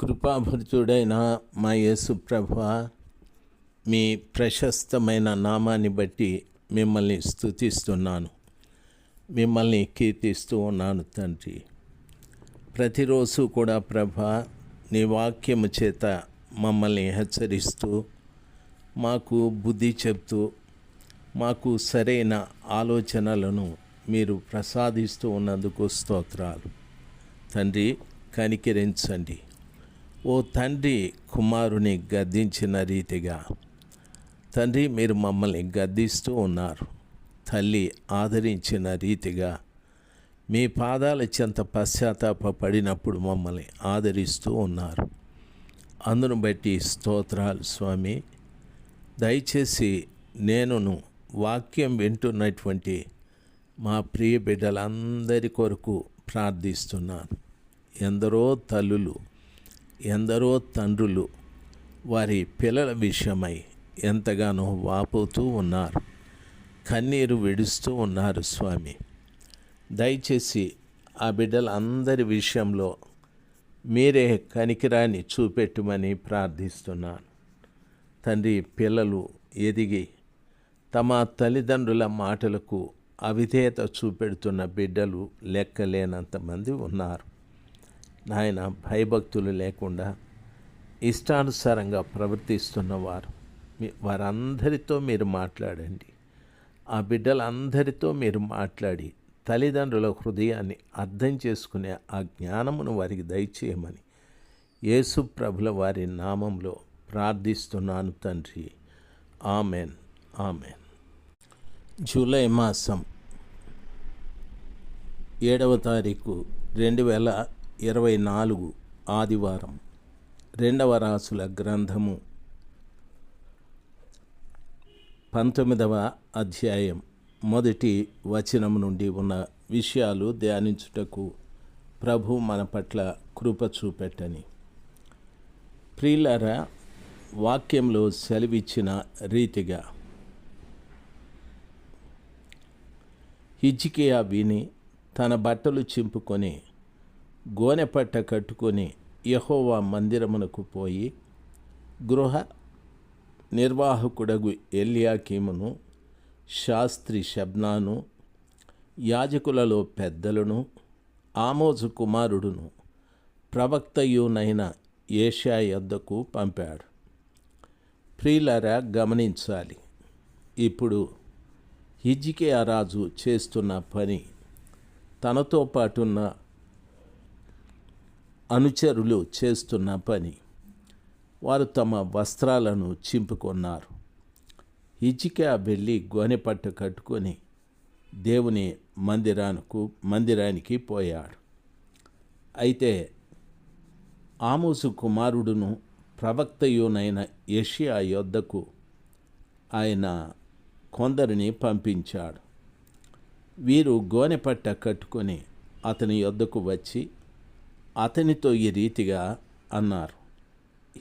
కృపాభరితుడైన మా యేసు ప్రభ మీ ప్రశస్తమైన నామాన్ని బట్టి మిమ్మల్ని స్థుతిస్తున్నాను మిమ్మల్ని కీర్తిస్తూ ఉన్నాను తండ్రి. ప్రతిరోజు కూడా ప్రభ నీ వాక్యము చేత మమ్మల్ని హెచ్చరిస్తూ మాకు బుద్ధి చెప్తూ మాకు సరైన ఆలోచనలను మీరు ప్రసాదిస్తూ ఉన్నందుకు స్తోత్రాలు. తండ్రి కనికరించండి. ఓ తండ్రి కుమారుని గద్దించిన రీతిగా తండ్రి మీరు మమ్మల్ని గద్దిస్తూ ఉన్నారు. తల్లి ఆదరించిన రీతిగా మీ పాదాల చెంత పశ్చాత్తాప పడినప్పుడు మమ్మల్ని ఆదరిస్తూ ఉన్నారు. అందును బట్టి స్తోత్రాలు స్వామి. దయచేసి నేనును వాక్యం వింటున్నటువంటి మా ప్రియ బిడ్డలందరి కొరకు ప్రార్థిస్తున్నాను. ఎందరో తల్లులు ఎందరో తండ్రులు వారి పిల్లల విషయమై ఎంతగానో వాపోతూ ఉన్నారు. కన్నీరు విడుస్తూ ఉన్నారు స్వామి. దయచేసి ఆ బిడ్డలందరి విషయంలో మీరే కనికిరాన్ని చూపెట్టమని ప్రార్థిస్తున్నాను. తండ్రి పిల్లలు ఎదిగి తమ తల్లిదండ్రుల మాటలకు అవిధేయత చూపెడుతున్న బిడ్డలు లెక్కలేనంతమంది ఉన్నారు. నాయన భయభక్తులు లేకుండా ఇష్టానుసారంగా ప్రవర్తిస్తున్నవారు. మీ- వారందరితో మీరు మాట్లాడండి. ఆ బిడ్డలందరితో మీరు మాట్లాడి తల్లిదండ్రుల హృదయాన్ని అర్థం చేసుకునే ఆ జ్ఞానమును వారికి దయచేయమని యేసు ప్రభుల వారి నామంలో ప్రార్థిస్తున్నాను తండ్రి. ఆమెన్. ఆమెన్. జూలై మాసం ఏడవ తారీఖు రెండు వేల ఇరవై నాలుగు ఆదివారం రెండవ రాసుల గ్రంథము. పంతొమ్మిదవ అధ్యాయం మొదటి వచనం నుండి ఉన్న విషయాలు ధ్యానించుటకు ప్రభు మన పట్ల కృప చూపెట్టని. ప్రియులారా వాక్యంలో సెలవిచ్చిన రీతిగా హిజ్కియా విని తన బట్టలు చింపుకొని గోనెపట్ట కట్టుకొని యహోవా మందిరమునకు పోయి గృహ నిర్వాహకుడగు ఎల్యాకీమును శాస్త్రి శబ్నాను యాజకులలో పెద్దలను ఆమోజు కుమారుడును ప్రవక్తయునైన ఏషియా యొద్దకు పంపాడు. ప్రియులరా గమనించాలి. ఇప్పుడు హిజ్కియా రాజు చేస్తున్న పని తనతో పాటున్న అనుచరులు చేస్తున్న పని. వారు తమ వస్త్రాలను చింపుకొన్నారు. హిజ్కియా వెళ్ళి గోనెపట్ట కట్టుకొని దేవుని మందిరానికి మందిరానికి పోయాడు. అయితే ఆమోసు కుమారుడును ప్రవక్తయునైన యషియా యొద్దకు ఆయన కొందరిని పంపించాడు. వీరు గోనెపట్ట కట్టుకొని అతని యొద్దకు వచ్చి అతనితో ఈ రీతిగా అన్నారు.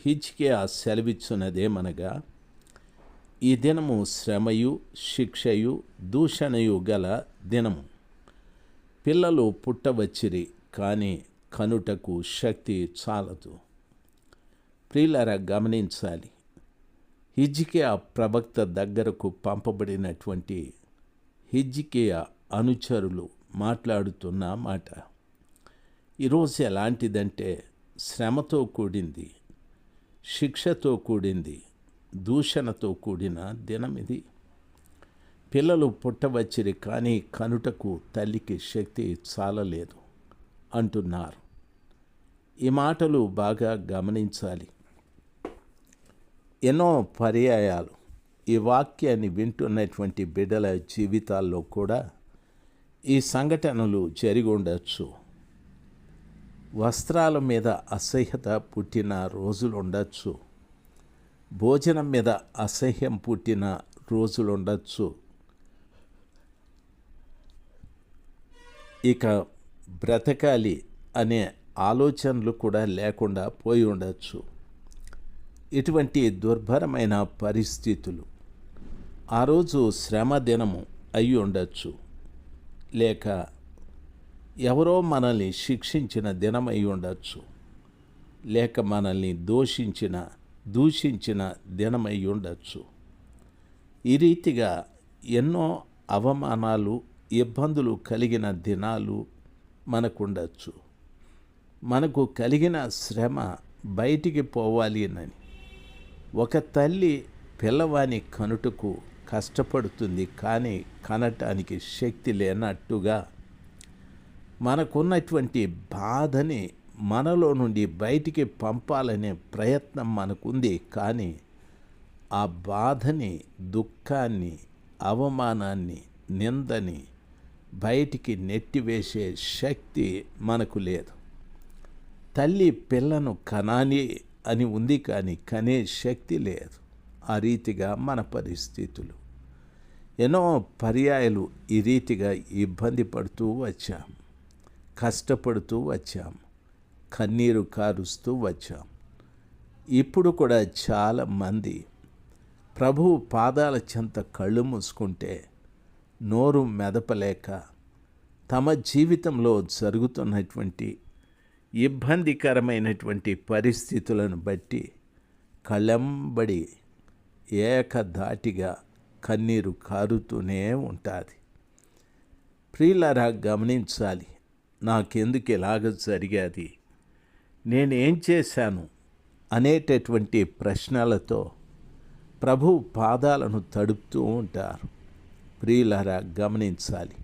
హిజ్కియా సెలవిచ్చున్నదేమనగా ఈ దినము శ్రమయు శిక్షయు దూషణయు గల దినము. పిల్లలు పుట్టవచ్చిరి కానీ కనుటకు శక్తి చాలదు. ప్రియులరా గమనించాలి. హిజ్కియా ప్రవక్త దగ్గరకు పంపబడినటువంటి హిజ్కియా అనుచరులు మాట్లాడుతున్న మాట. ఈరోజు ఎలాంటిదంటే శ్రమతో కూడింది శిక్షతో కూడింది దూషణతో కూడిన దినం ఇది. పిల్లలు పుట్టవచ్చిరి కానీ కనుటకు తల్లికి శక్తి చాలలేదు అంటున్నారు. ఈ మాటలు బాగా గమనించాలి. ఎన్నో పర్యాయాలు ఈ వాక్యాన్ని వింటున్నటువంటి బిడ్డల జీవితాల్లో కూడా ఈ సంఘటనలు జరిగి ఉండొచ్చు. వస్త్రాల మీద అసహ్యత పుట్టిన రోజులు ఉండొచ్చు భోజనం మీద అసహ్యం పుట్టిన రోజులు ఉండొచ్చు ఇక బ్రతకాలి అనే ఆలోచనలు కూడా లేకుండా పోయి ఉండొచ్చు. ఇటువంటి దుర్భరమైన పరిస్థితులు ఆ రోజు శ్రమ దినము అయి ఉండొచ్చు లేక ఎవరో మనల్ని శిక్షించిన దినమై ఉండొచ్చు. లేక మనల్ని దోషించిన దూషించిన దినమై ఉండొచ్చు. ఈ రీతిగా ఎన్నో అవమానాలు ఇబ్బందులు కలిగిన దినాలు మనకుండొచ్చు. మనకు కలిగిన శ్రమ బయటికి పోవాలి అని ఒక తల్లి పిల్లవాని కనుటకు కష్టపడుతుంది కానీ కనటానికి శక్తి లేనట్టుగా మనకున్నటువంటి బాధని మనలో నుండి బయటికి పంపాలనే ప్రయత్నం మనకుంది. కానీ ఆ బాధని దుఃఖాన్ని అవమానాన్ని నిందని బయటికి నెట్టివేసే శక్తి మనకు లేదు. తల్లి పిల్లను కనాలి అని ఉంది కానీ కనే శక్తి లేదు. ఆ రీతిగా మన పరిస్థితులు. ఎన్నో పర్యాయాలు ఈ రీతిగా ఇబ్బంది పడుతూ వచ్చాం. కష్టపడుతూ వచ్చాం. కన్నీరు కారుస్తూ వచ్చాం. ఇప్పుడు కూడా చాలామంది ప్రభువు పాదాల చెంత కళ్ళు మూసుకుంటే నోరు మెదపలేక తమ జీవితంలో జరుగుతున్నటువంటి ఇబ్బందికరమైనటువంటి పరిస్థితులను బట్టి కళ్ళెంబడి ఏకధాటిగా కన్నీరు కారుతూనే ఉంటుంది. ప్రియులరా గమనించాలి నాకెందుకు ఇలాగ జరిగాది? నేనేం చేశాను? అనేటటువంటి ప్రశ్నలతో ప్రభు పాదాలను తడుపుతూ ఉంటారు. ప్రియులారా గమనించాలి.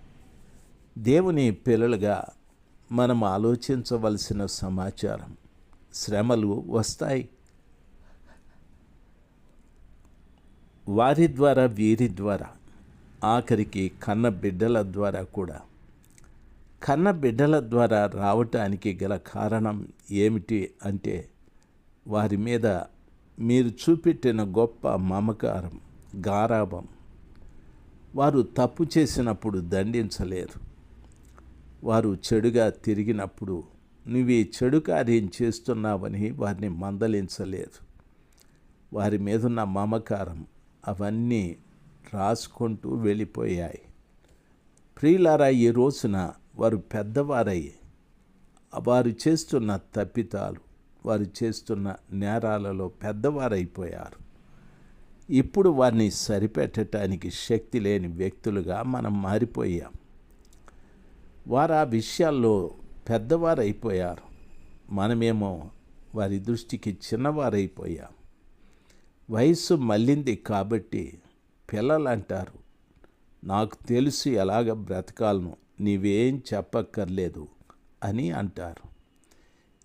దేవుని పిల్లలుగా మనం ఆలోచించవలసిన సమాచారం శ్రమలు వస్తాయి. వారి ద్వారా వీరి ద్వారా ఆఖరికి కన్న బిడ్డల ద్వారా కూడా కన్న బిడ్డల ద్వారా రావటానికి గల కారణం ఏమిటి అంటే వారి మీద మీరు చూపెట్టిన గొప్ప మమకారం గారాభం. వారు తప్పు చేసినప్పుడు దండించలేరు. వారు చెడుగా తిరిగినప్పుడు నువ్వు ఈ చెడు కార్యం చేస్తున్నావని వారిని మందలించలేదు వారి మీదున్న మమకారం అవన్నీ రాసుకుంటూ వెళ్ళిపోయాయి. ప్రియులారా ఈ రోజున వారు పెద్దవారై వారు చేస్తున్న తప్పితాలు వారు చేస్తున్న నేరాలలో పెద్దవారైపోయారు. ఇప్పుడు వారిని సరిపెట్టడానికి శక్తి లేని వ్యక్తులుగా మనం మారిపోయాం. వారు ఆ విషయాల్లో పెద్దవారైపోయారు. మనమేమో వారి దృష్టికి చిన్నవారైపోయాం. వయస్సు మళ్ళింది కాబట్టి పిల్లలు అంటారు నాకు తెలుసు ఎలాగ బ్రతకాలను. నీవేం చెప్పక్కర్లేదు అని అంటారు.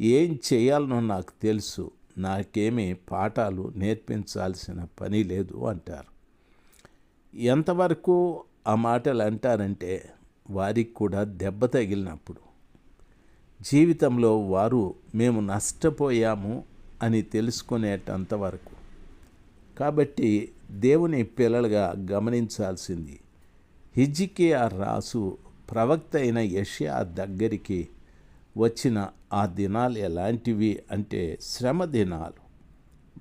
ఏం చేయాలనో నాకు తెలుసు నాకేమీ పాఠాలు నేర్పించాల్సిన పని లేదు అంటారు. ఎంతవరకు ఆ మాటలు అంటారంటే వారికి కూడా దెబ్బ తగిలినప్పుడు. జీవితంలో వారు మేము నష్టపోయాము అని తెలుసుకునేటంతవరకు కాబట్టి దేవుని పిల్లలుగా గమనించాల్సింది హిజికియా రాసు ప్రవక్త అయిన యషియా దగ్గరికి వచ్చిన ఆ దినాలు ఎలాంటివి అంటే శ్రమ దినాలు.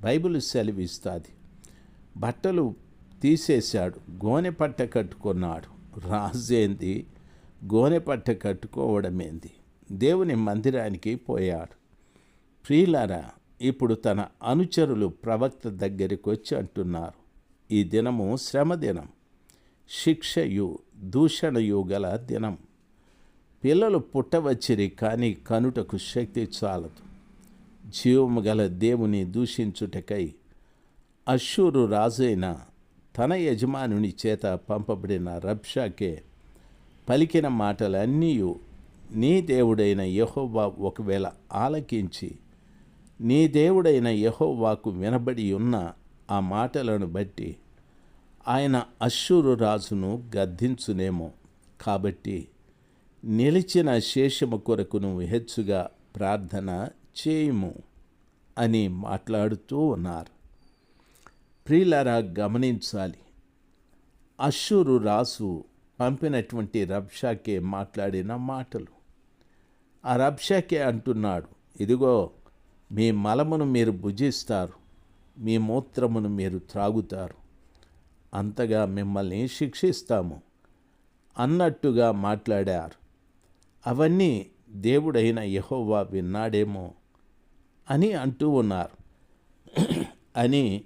బైబిల్ సెలవిస్తుంది. బట్టలు తీసేశాడు గోనె పట్ట కట్టుకున్నాడు. రాజేంది గోనె పట్ట కట్టుకోవడమేంది? దేవుని మందిరానికి పోయాడు. ప్రియులారా ఇప్పుడు తన అనుచరులు ప్రవక్త దగ్గరికి వచ్చి అంటున్నారు. ఈ దినము శ్రమ దినం. శిక్షయు దూషణయు గల దినం. పిల్లలు పుట్టవచ్చిరి కానీ కనుటకు శక్తి చాలదు. జీవము గల దేవుని దూషించుటకై అశ్షూరు రాజైన తన యజమానుని చేత పంపబడిన రబ్షాకే పలికిన మాటలన్నీ నీ దేవుడైన యహోవా ఒకవేళ ఆలకించి నీ దేవుడైన యహోవాకు వినబడి ఉన్న ఆ మాటలను బట్టి ఆయన అశ్షూరు రాజును గద్దించునేమో. కాబట్టి నిలిచిన శేషము కొరకును హెచ్చుగా ప్రార్థన చేయుము అని మాట్లాడుతూ ఉన్నారు. ప్రియులరా గమనించాలి. అశ్షూరు రాసు పంపినటువంటి రబ్షాకే మాట్లాడిన మాటలు. ఆ రబ్షాకే అంటున్నాడు ఇదిగో మీ మలమును మీరు భుజిస్తారు మీ మూత్రమును మీరు త్రాగుతారు. అంతగా మిమ్మల్ని శిక్షిస్తాము అన్నట్టుగా మాట్లాడారు. అవన్నీ దేవుడైన యహోవా విన్నాడేమో అని అంటూ ఉన్నారు. అని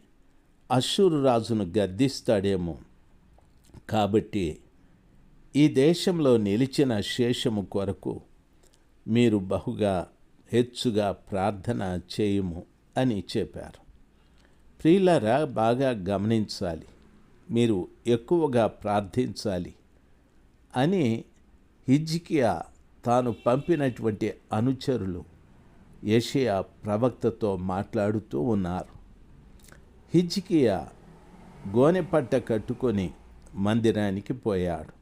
అశ్షూరు రాజును గద్దిస్తాడేమో. కాబట్టి ఈ దేశంలో నిలిచిన శేషము కొరకు మీరు బహుగా హెచ్చుగా ప్రార్థన చేయము అని చెప్పారు. ప్రియులరా బాగా గమనించాలి. మీరు ఎక్కువగా ప్రార్థించాలి అని హిజ్కియా తాను పంపినటువంటి అనుచరులు ఏషియా ప్రవక్తతో మాట్లాడుతూ ఉన్నారు. హిజ్కియా గోనెపట్ట కట్టుకొని మందిరానికి పోయాడు.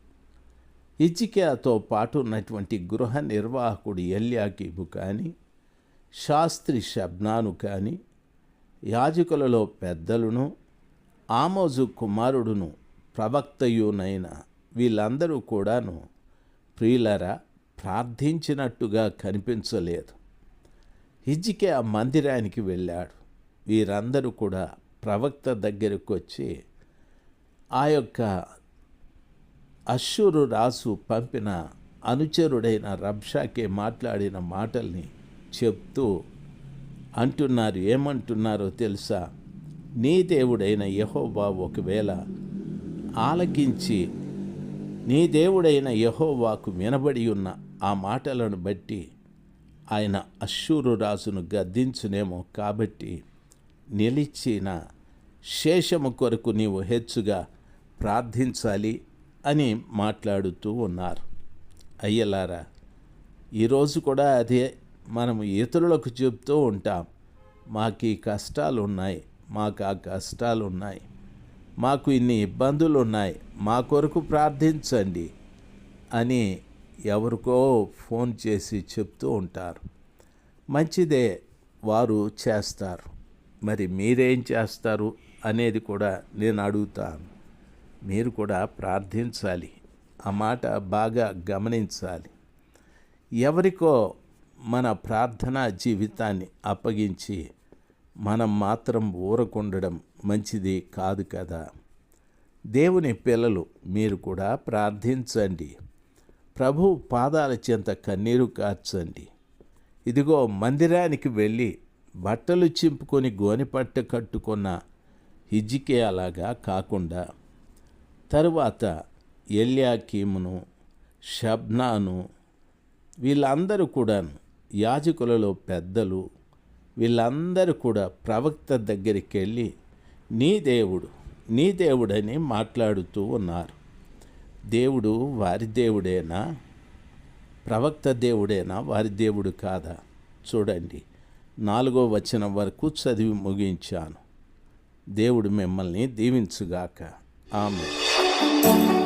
హిజ్కియాతో పాటు ఉన్నటువంటి గృహ నిర్వాహకుడు ఎల్యాకీబు కానీ శాస్త్రి షబ్నాను కానీ యాజకులలో పెద్దలను ఆమోజు కుమారుడును ప్రవక్తయునైన వీళ్ళందరూ కూడాను ప్రియులరా ప్రార్థించినట్టుగా కనిపించలేదు. హిజ్కే ఆ మందిరానికి వెళ్ళాడు. వీరందరూ కూడా ప్రవక్త దగ్గరకు వచ్చి ఆ యొక్క అశ్షూరు రాసు పంపిన అనుచరుడైన రబ్షాకే మాట్లాడిన మాటల్ని చెప్తూ అంటున్నారు. ఏమంటున్నారో తెలుసా? నీ దేవుడైన యహోవా ఒకవేళ ఆలకించి నీ దేవుడైన యహోవాకు వినబడి ఉన్న ఆ మాటలను బట్టి ఆయన అశ్షూరు రాజును గద్దించునేమో కాబట్టి నిలిచిన శేషము కొరకు నీవు హెచ్చుగా ప్రార్థించాలి అని మాట్లాడుతూ ఉన్నారు. అయ్యలారా ఈరోజు కూడా అదే మనము ఇతరులకు చెప్తూ ఉంటాం. మాకు ఈ కష్టాలు ఉన్నాయి మాకు ఆ కష్టాలు ఉన్నాయి మాకు ఇన్ని ఇబ్బందులు ఉన్నాయి మా కొరకు ప్రార్థించండి అని ఎవరికో ఫోన్ చేసి చెప్తూ ఉంటారు. మంచిదే వారు చేస్తారు. మరి మీరేం చేస్తారు అనేది కూడా నేను అడుగుతాను. మీరు కూడా ప్రార్థించాలి. ఆ మాట బాగా గమనించాలి. ఎవరికో మన ప్రార్థనా జీవితాన్ని అప్పగించి మనం మాత్రం ఊరకుండడం మంచిది కాదు కదా. దేవుని పిల్లలు మీరు కూడా ప్రార్థించండి. ప్రభు పాదాల చెంత కన్నీరు కార్చండి ఇదిగో మందిరానికి వెళ్ళి బట్టలు చింపుకొని గోనిపట్ట కట్టుకున్న హిజ్జికే అలాగా కాకుండా తరువాత ఎల్యాకీమును షబ్నాను వీళ్ళందరూ కూడాను యాజకులలో పెద్దలు వీళ్ళందరూ కూడా ప్రవక్త దగ్గరికి వెళ్ళి నీ దేవుడు నీ దేవుడని మాట్లాడుతూ ఉన్నారు. దేవుడు వారి దేవుడేనా? ప్రవక్త దేవుడేనా? వారి దేవుడు కాదా? చూడండి నాలుగో వచనం వరకు చదివి ముగించాను. దేవుడు మిమ్మల్ని దీవించుగాక. ఆమె